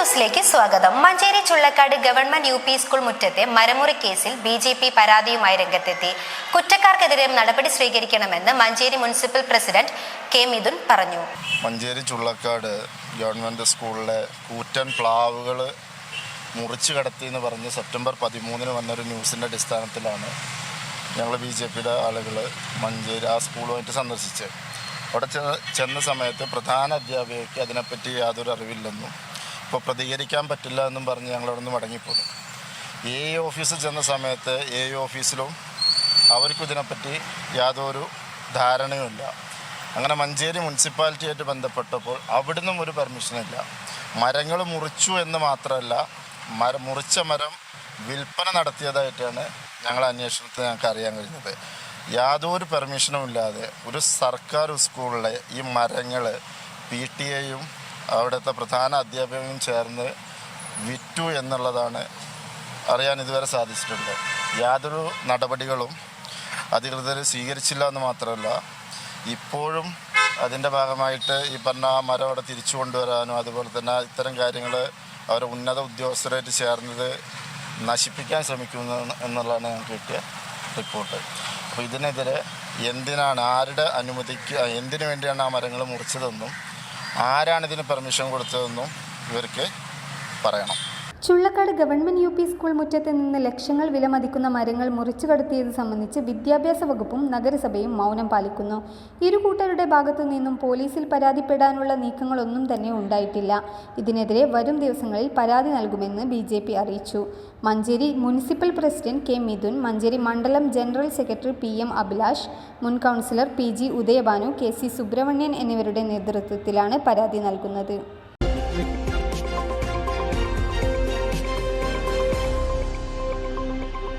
ന്യൂസിലേക്ക് സ്വാഗതം. Manjeri Chullakkad government U P school മുറ്റത്തെ മരമുറി കേസിൽ ബി ജെ പി പരാതിയുമായി രംഗത്തെത്തി. കുറ്റക്കാർക്കെതിരെ നടപടി സ്വീകരിക്കണമെന്ന് Manjeri municipal president K Mithun പറഞ്ഞു. മഞ്ചേരി ചുള്ളക്കാട് ഗവൺമെന്റ് സ്കൂളിലെ കൂറ്റൻ പ്ലാവുകൾ മുറിച്ചു കടത്തി എന്ന് പറഞ്ഞ് സെപ്റ്റംബർ പതിമൂന്നിന് വന്നൊരു ന്യൂസിന്റെ അടിസ്ഥാനത്തിലാണ് ഞങ്ങൾ ബി ജെ പിയുടെ ആളുകൾ മഞ്ചേരി ആ സ്കൂളുമായിട്ട് സന്ദർശിച്ചത്. അവിടെ ചെന്ന സമയത്ത് പ്രധാന അധ്യാപികയ്ക്ക് അതിനെപ്പറ്റി യാതൊരു അറിവില്ലെന്നും ഇപ്പോൾ പ്രതികരിക്കാൻ പറ്റില്ല എന്നും പറഞ്ഞ് നിന്ന് മടങ്ങിപ്പോന്നു. എ ഓഫീസിൽ ചെന്ന സമയത്ത് എ ഓഫീസിലും അവർക്കും ഇതിനെപ്പറ്റി യാതൊരു ധാരണയുമില്ല. അങ്ങനെ മഞ്ചേരി മുനിസിപ്പാലിറ്റിയായിട്ട് ബന്ധപ്പെട്ടപ്പോൾ അവിടുന്നും ഒരു പെർമിഷനില്ല. മരങ്ങൾ മുറിച്ചു എന്ന് മാത്രമല്ല മര മുറിച്ച മരം വിൽപ്പന നടത്തിയതായിട്ടാണ് ഞങ്ങൾ അന്വേഷണത്തിൽ ഞങ്ങൾക്ക് അറിയാൻ കഴിഞ്ഞത്. യാതൊരു പെർമിഷനും ഇല്ലാതെ ഒരു സർക്കാർ സ്കൂളിലെ ഈ മരങ്ങൾ പി ടി എയും അവിടുത്തെ പ്രധാന അധ്യാപകനും ചേർന്ന് വിറ്റു എന്നുള്ളതാണ് അറിയാൻ ഇതുവരെ സാധിച്ചിട്ടുണ്ട് യാതൊരു നടപടികളും അധികൃതർ സ്വീകരിച്ചില്ല എന്ന് മാത്രമല്ല ഇപ്പോഴും അതിന്റെ ഭാഗമായിട്ട് ഈ പറഞ്ഞ ആ മരം അവിടെ തിരിച്ചു കൊണ്ടുവരാനും അതുപോലെ തന്നെ ഇത്തരം കാര്യങ്ങൾ അവർ ഉന്നത ഉദ്യോഗസ്ഥരായിട്ട് ചേർന്നത് നശിപ്പിക്കാൻ ശ്രമിക്കുന്നു എന്നുള്ളതാണ് ഞങ്ങൾക്ക് കിട്ടിയ റിപ്പോർട്ട്. അപ്പോൾ ഇതിനെതിരെ എന്തിനാണ് ആരുടെ അനുമതിക്ക് എന്തിനു വേണ്ടിയാണ് ആ മരങ്ങൾ മുറിച്ചതെന്നും ആരാണ് ഇതിന് പെർമിഷൻ കൊടുത്തതെന്നും ഇവർക്ക് പറയണം. Chullakkad government U P school മുറ്റത്ത് നിന്ന് ലക്ഷങ്ങൾ വിലമതിക്കുന്ന മരങ്ങൾ മുറിച്ചു കടത്തിയത് സംബന്ധിച്ച് വിദ്യാഭ്യാസ വകുപ്പും നഗരസഭയും മൗനം പാലിക്കുന്നു. ഇരു കൂട്ടരുടെ ഭാഗത്തു നിന്നും പോലീസിൽ പരാതിപ്പെടാനുള്ള നീക്കങ്ങളൊന്നും തന്നെ ഉണ്ടായിട്ടില്ല. ഇതിനെതിരെ വരും ദിവസങ്ങളിൽ പരാതി നൽകുമെന്ന് ബി അറിയിച്ചു. Manjeri municipal president K Mithun Manjeri മണ്ഡലം general secretary P M Abhilash മുൻ councillor P G Udayabhanu K C Subramanian എന്നിവരുടെ നേതൃത്വത്തിലാണ് പരാതി നൽകുന്നത്.